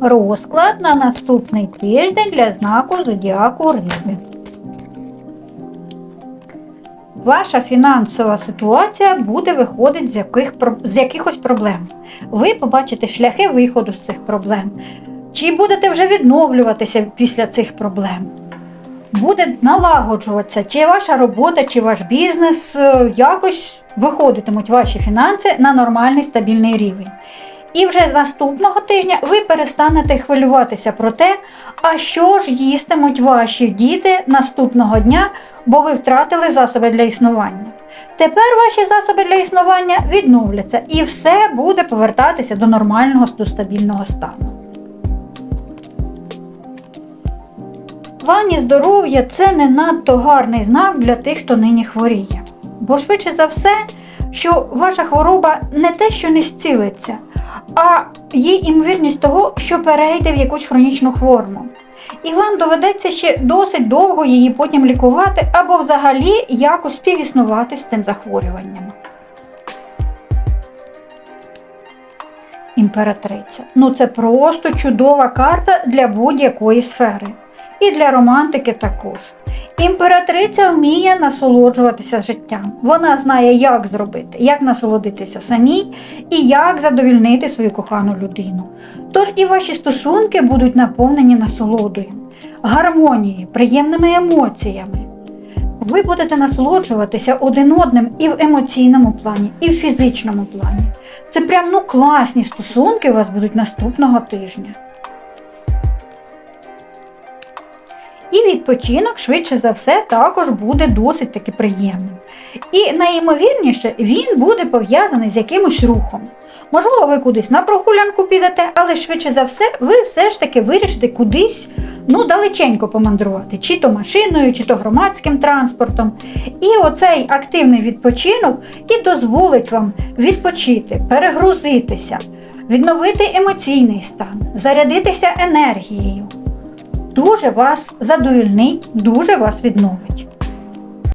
Розклад на наступний тиждень для знаку зодіаку Риби. Ваша фінансова ситуація буде виходити з, яких, з якихось проблем. Ви побачите шляхи виходу з цих проблем. Чи будете вже відновлюватися після цих проблем? Буде налагоджуватися, чи ваша робота, чи ваш бізнес е, якось виходитимуть ваші фінанси на нормальний стабільний рівень. І вже з наступного тижня ви перестанете хвилюватися про те, а що ж їстимуть ваші діти наступного дня, бо ви втратили засоби для існування. Тепер ваші засоби для існування відновляться і все буде повертатися до нормального до стабільного стану. Плані здоров'я це не надто гарний знак для тих, хто нині хворіє. Бо швидше за все, що ваша хвороба не те, що не зцілиться, а є імовірність того, що перейде в якусь хронічну форму. І вам доведеться ще досить довго її потім лікувати або взагалі якось співіснувати з цим захворюванням. Імператриця. Ну це просто чудова карта для будь-якої сфери. І для романтики також. Імператриця вміє насолоджуватися життям. Вона знає, як зробити, як насолодитися самій і як задовільнити свою кохану людину. Тож і ваші стосунки будуть наповнені насолодою, гармонією, приємними емоціями. Ви будете насолоджуватися один одним і в емоційному плані, і в фізичному плані. Це прям ну класні стосунки у вас будуть наступного тижня. І відпочинок, швидше за все, також буде досить таки приємним. І найімовірніше, він буде пов'язаний з якимось рухом. Можливо, ви кудись на прогулянку підете, але швидше за все, ви все ж таки вирішите кудись ну, далеченько помандрувати, чи то машиною, чи то громадським транспортом. І оцей активний відпочинок і дозволить вам відпочити, перегрузитися, відновити емоційний стан, зарядитися енергією дуже вас задовільнить, дуже вас відновить.